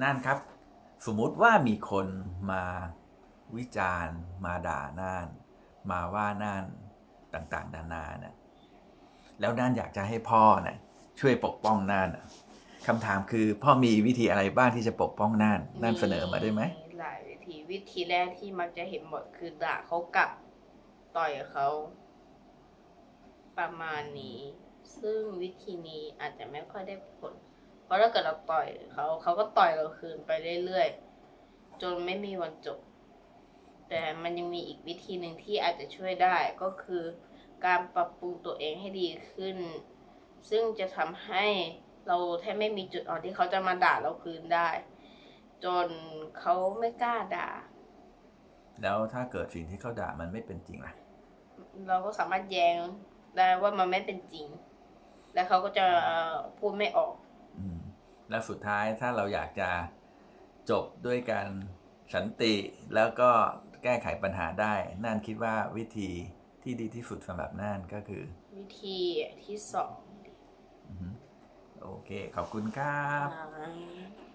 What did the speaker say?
นั่นครับ สมมุติว่ามีคนมาวิจารณ์ มาด่าน่าน มาว่าน่านต่างๆนานานะแล้วน่านอยากจะให้พ่อนะช่วยปกป้องน่านน่ะคำถามคือพ่อมีวิธีอะไรบ้างที่จะปกป้องน่านน่านเสนอมาได้ไหมหลายวิธีวิธีแรกที่มักจะเห็นหมดคือด่าเขากลับต่อยเขา ประมาณนี้ ซึ่งวิธีนี้อาจจะไม่ค่อยได้ผลเราะถ้าเกิดเราต่อยเขาเขาก็ต่อยเราคืนไปเรื่อยๆ จนไม่มีวันจบ แต่มันยังมีอีกวิธีหนึ่งที่อาจจะช่วยได้ก็คือการปรับปรุงตัวเองให้ดีขึ้น ซึ่งจะทำให้เราแทบไม่มีจุดอ่อนที่เขาจะมาด่าเราคืนได้ จนเขาไม่กล้าด่า แล้วถ้าเกิดสิ่งที่เขาด่ามันไม่เป็นจริงล่ะ เราก็สามารถแย้งได้ว่ามันไม่เป็นจริง แล้วเขาก็จะพูดไม่ออกอืม แล้วสุดท้ายถ้าเราอยากจะจบด้วยการสันติ แล้วก็แก้ไขปัญหาได้น่านคิดว่าวิธีที่ดีที่สุดสำหรับน่านก็คือ วิธีที่สองอือฮึโอเค ขอบคุณครับ อ่า